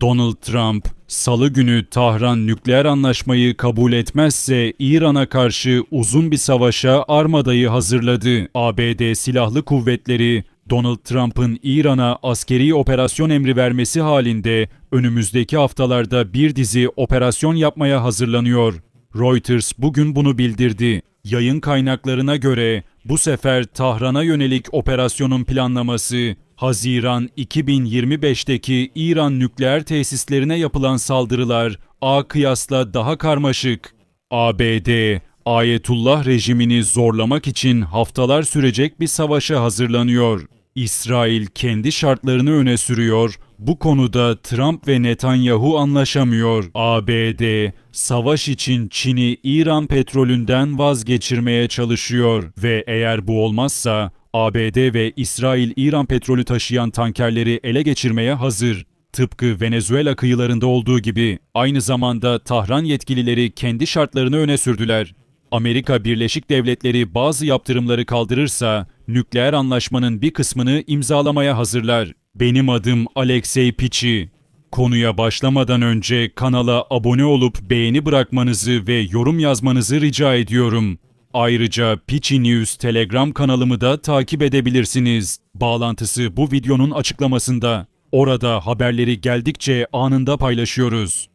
Donald Trump, salı günü Tahran nükleer anlaşmayı kabul etmezse İran'a karşı uzun bir savaşa armadayı hazırladı. ABD Silahlı Kuvvetleri, Donald Trump'ın İran'a askeri operasyon emri vermesi halinde önümüzdeki haftalarda bir dizi operasyon yapmaya hazırlanıyor. Reuters bugün bunu bildirdi. Yayın kaynaklarına göre bu sefer Tahran'a yönelik operasyonun planlaması Haziran 2025'teki İran nükleer tesislerine yapılan saldırılar A kıyasla daha karmaşık. ABD, Ayetullah rejimini zorlamak için haftalar sürecek bir savaşa hazırlanıyor. İsrail kendi şartlarını öne sürüyor. Bu konuda Trump ve Netanyahu anlaşamıyor. ABD savaş için Çin'i İran petrolünden vazgeçirmeye çalışıyor ve eğer bu olmazsa ABD ve İsrail İran petrolü taşıyan tankerleri ele geçirmeye hazır. Tıpkı Venezuela kıyılarında olduğu gibi aynı zamanda Tahran yetkilileri kendi şartlarını öne sürdüler. Amerika Birleşik Devletleri bazı yaptırımları kaldırırsa nükleer anlaşmanın bir kısmını imzalamaya hazırlar. Benim adım Alexey Piçi. Konuya başlamadan önce kanala abone olup beğeni bırakmanızı ve yorum yazmanızı rica ediyorum. Ayrıca Piçi News Telegram kanalımı da takip edebilirsiniz. Bağlantısı bu videonun açıklamasında. Orada haberleri geldikçe anında paylaşıyoruz.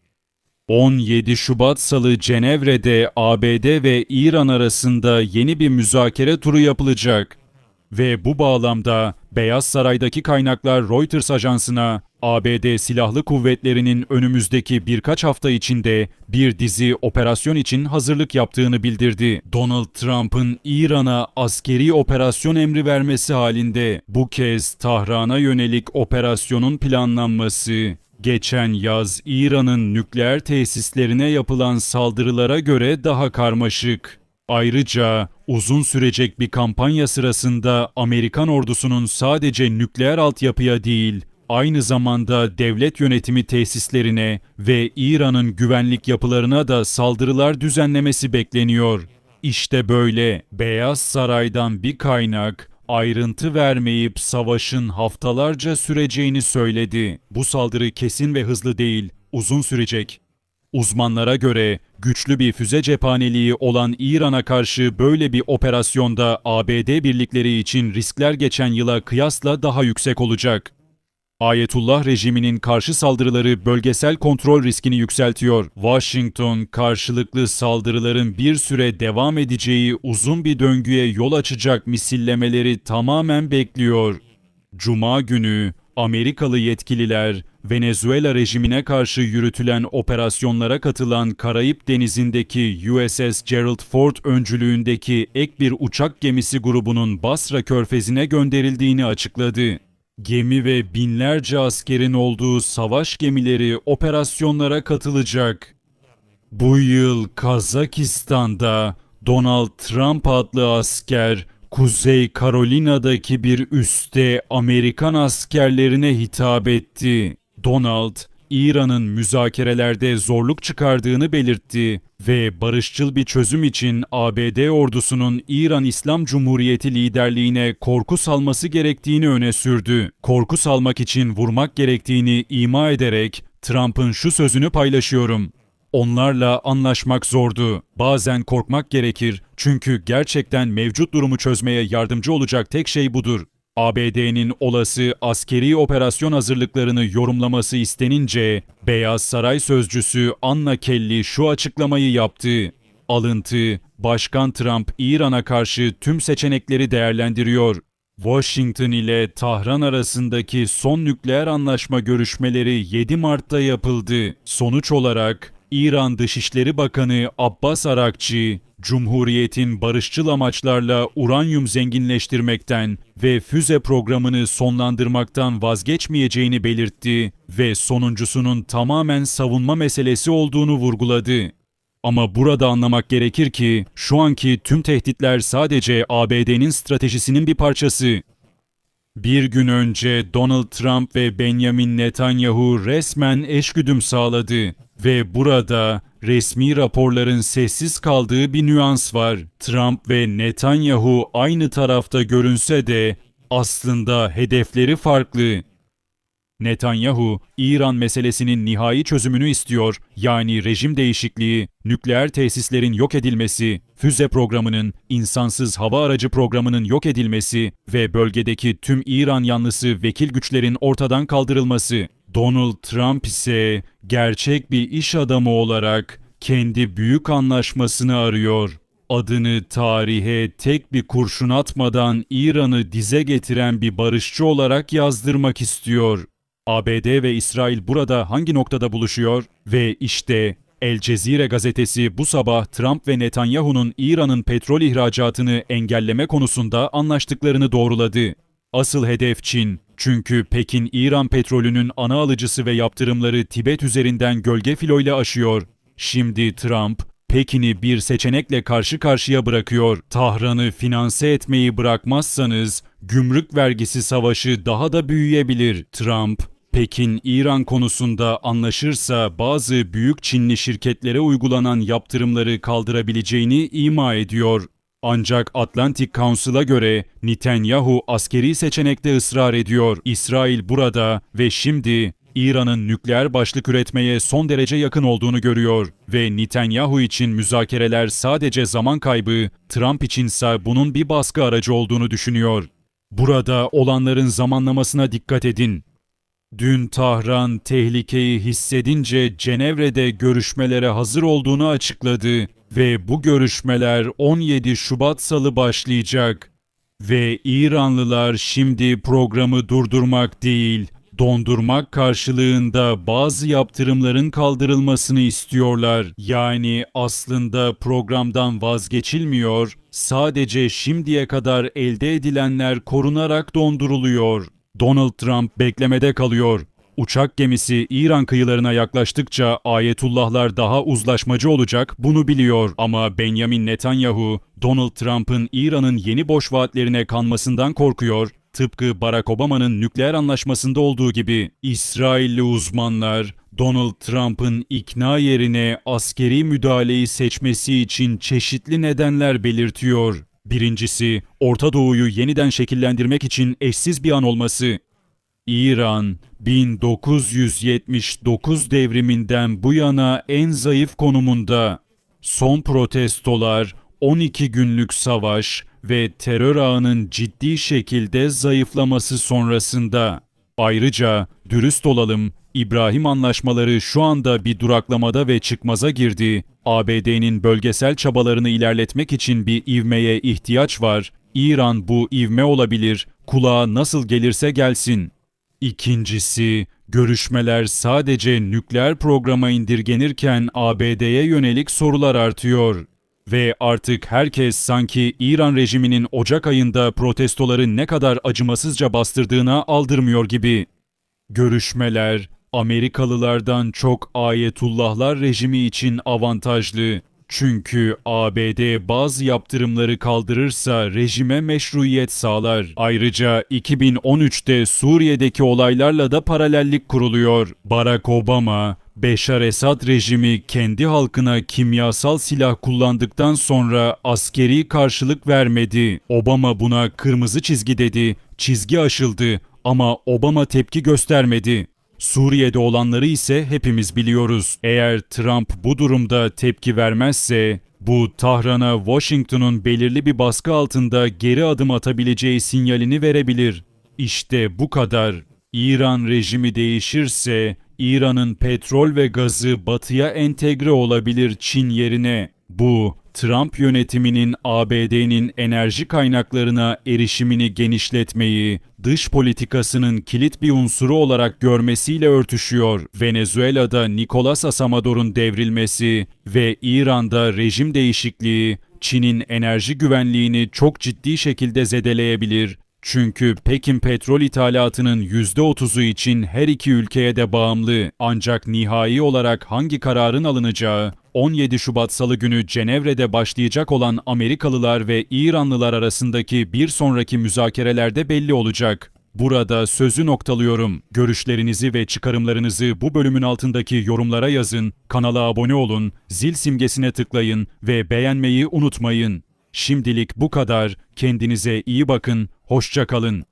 17 Şubat Salı Cenevre'de ABD ve İran arasında yeni bir müzakere turu yapılacak. Ve bu bağlamda Beyaz Saray'daki kaynaklar Reuters ajansına ABD Silahlı Kuvvetleri'nin önümüzdeki birkaç hafta içinde bir dizi operasyon için hazırlık yaptığını bildirdi. Donald Trump'ın İran'a askeri operasyon emri vermesi halinde bu kez Tahran'a yönelik operasyonun planlanması geçen yaz İran'ın nükleer tesislerine yapılan saldırılara göre daha karmaşık. Ayrıca uzun sürecek bir kampanya sırasında Amerikan ordusunun sadece nükleer altyapıya değil, aynı zamanda devlet yönetimi tesislerine ve İran'ın güvenlik yapılarına da saldırılar düzenlemesi bekleniyor. İşte böyle Beyaz Saray'dan bir kaynak ayrıntı vermeyip savaşın haftalarca süreceğini söyledi. Bu saldırı kesin ve hızlı değil, uzun sürecek. Uzmanlara göre güçlü bir füze cephaneliği olan İran'a karşı böyle bir operasyonda ABD birlikleri için riskler geçen yıla kıyasla daha yüksek olacak. Ayetullah rejiminin karşı saldırıları bölgesel kontrol riskini yükseltiyor. Washington karşılıklı saldırıların bir süre devam edeceği uzun bir döngüye yol açacak misillemeleri tamamen bekliyor. Cuma günü Amerikalı yetkililer Venezuela rejimine karşı yürütülen operasyonlara katılan Karayip Denizi'ndeki USS Gerald Ford öncülüğündeki ek bir uçak gemisi grubunun Basra körfezine gönderildiğini açıkladı. Gemi ve binlerce askerin olduğu savaş gemileri operasyonlara katılacak. Bu yıl Kazakistan'da Donald Trump adlı asker Kuzey Carolina'daki bir üste Amerikan askerlerine hitap etti. Donald, İran'ın müzakerelerde zorluk çıkardığını belirtti ve barışçıl bir çözüm için ABD ordusunun İran İslam Cumhuriyeti liderliğine korku salması gerektiğini öne sürdü. Korku salmak için vurmak gerektiğini ima ederek Trump'ın şu sözünü paylaşıyorum. Onlarla anlaşmak zordu. Bazen korkmak gerekir çünkü gerçekten mevcut durumu çözmeye yardımcı olacak tek şey budur. ABD'nin olası askeri operasyon hazırlıklarını yorumlaması istenince Beyaz Saray sözcüsü Anna Kelly şu açıklamayı yaptı. Alıntı, Başkan Trump İran'a karşı tüm seçenekleri değerlendiriyor. Washington ile Tahran arasındaki son nükleer anlaşma görüşmeleri 7 Mart'ta yapıldı. Sonuç olarak İran Dışişleri Bakanı Abbas Arakçı, Cumhuriyetin barışçıl amaçlarla uranyum zenginleştirmekten ve füze programını sonlandırmaktan vazgeçmeyeceğini belirtti ve sonuncusunun tamamen savunma meselesi olduğunu vurguladı. Ama burada anlamak gerekir ki şu anki tüm tehditler sadece ABD'nin stratejisinin bir parçası. Bir gün önce Donald Trump ve Benjamin Netanyahu resmen eşgüdüm sağladı ve burada resmi raporların sessiz kaldığı bir nüans var. Trump ve Netanyahu aynı tarafta görünse de aslında hedefleri farklı. Netanyahu, İran meselesinin nihai çözümünü istiyor. Yani rejim değişikliği, nükleer tesislerin yok edilmesi, füze programının, insansız hava aracı programının yok edilmesi ve bölgedeki tüm İran yanlısı vekil güçlerin ortadan kaldırılması. Donald Trump ise gerçek bir iş adamı olarak kendi büyük anlaşmasını arıyor. Adını tarihe tek bir kurşun atmadan İran'ı dize getiren bir barışçı olarak yazdırmak istiyor. ABD ve İsrail burada hangi noktada buluşuyor? Ve işte El Cezire gazetesi bu sabah Trump ve Netanyahu'nun İran'ın petrol ihracatını engelleme konusunda anlaştıklarını doğruladı. Asıl hedef Çin. Çünkü Pekin İran petrolünün ana alıcısı ve yaptırımları Tibet üzerinden gölge filoyla aşıyor. Şimdi Trump, Pekin'i bir seçenekle karşı karşıya bırakıyor. Tahran'ı finanse etmeyi bırakmazsanız gümrük vergisi savaşı daha da büyüyebilir. Trump, Pekin İran konusunda anlaşırsa bazı büyük Çinli şirketlere uygulanan yaptırımları kaldırabileceğini ima ediyor. Ancak Atlantic Council'a göre Netanyahu askeri seçenekte ısrar ediyor. İsrail burada ve şimdi İran'ın nükleer başlık üretmeye son derece yakın olduğunu görüyor ve Netanyahu için müzakereler sadece zaman kaybı, Trump içinse bunun bir baskı aracı olduğunu düşünüyor. Burada olanların zamanlamasına dikkat edin. Dün Tahran tehlikeyi hissedince Cenevre'de görüşmelere hazır olduğunu açıkladı ve bu görüşmeler 17 Şubat Salı başlayacak. Ve İranlılar şimdi programı durdurmak değil, dondurmak karşılığında bazı yaptırımların kaldırılmasını istiyorlar. Yani aslında programdan vazgeçilmiyor, sadece şimdiye kadar elde edilenler korunarak donduruluyor. Donald Trump beklemede kalıyor. Uçak gemisi İran kıyılarına yaklaştıkça ayetullahlar daha uzlaşmacı olacak bunu biliyor ama Benjamin Netanyahu Donald Trump'ın İran'ın yeni boş vaatlerine kanmasından korkuyor. Tıpkı Barack Obama'nın nükleer anlaşmasında olduğu gibi İsrailli uzmanlar Donald Trump'ın ikna yerine askeri müdahaleyi seçmesi için çeşitli nedenler belirtiyor. Birincisi, Orta Doğu'yu yeniden şekillendirmek için eşsiz bir an olması. İran, 1979 devriminden bu yana en zayıf konumunda. Son protestolar, 12 günlük savaş ve terör ağının ciddi şekilde zayıflaması sonrasında. Ayrıca dürüst olalım, İbrahim anlaşmaları şu anda bir duraklamada ve çıkmaza girdi. ABD'nin bölgesel çabalarını ilerletmek için bir ivmeye ihtiyaç var. İran bu ivme olabilir. Kulağa nasıl gelirse gelsin. İkincisi, görüşmeler sadece nükleer programa indirgenirken ABD'ye yönelik sorular artıyor. Ve artık herkes sanki İran rejiminin Ocak ayında protestoları ne kadar acımasızca bastırdığına aldırmıyor gibi. Görüşmeler Amerikalılardan çok ayetullahlar rejimi için avantajlı. Çünkü ABD bazı yaptırımları kaldırırsa rejime meşruiyet sağlar. Ayrıca 2013'te Suriye'deki olaylarla da paralellik kuruluyor. Barack Obama, Beşar Esad rejimi kendi halkına kimyasal silah kullandıktan sonra askeri karşılık vermedi. Obama buna kırmızı çizgi dedi, çizgi aşıldı ama Obama tepki göstermedi. Suriye'de olanları ise hepimiz biliyoruz. Eğer Trump bu durumda tepki vermezse bu Tahran'a Washington'un belirli bir baskı altında geri adım atabileceği sinyalini verebilir. İşte bu kadar. İran rejimi değişirse İran'ın petrol ve gazı batıya entegre olabilir Çin yerine. Bu Trump yönetiminin ABD'nin enerji kaynaklarına erişimini genişletmeyi, dış politikasının kilit bir unsuru olarak görmesiyle örtüşüyor. Venezuela'da Nicolas Asamador'un devrilmesi ve İran'da rejim değişikliği Çin'in enerji güvenliğini çok ciddi şekilde zedeleyebilir. Çünkü Pekin petrol ithalatının %30'u için her iki ülkeye de bağımlı. Ancak nihai olarak hangi kararın alınacağı 17 Şubat Salı günü Cenevre'de başlayacak olan Amerikalılar ve İranlılar arasındaki bir sonraki müzakerelerde belli olacak. Burada sözü noktalıyorum. Görüşlerinizi ve çıkarımlarınızı bu bölümün altındaki yorumlara yazın, kanala abone olun, zil simgesine tıklayın ve beğenmeyi unutmayın. Şimdilik bu kadar. Kendinize iyi bakın. Hoşça kalın.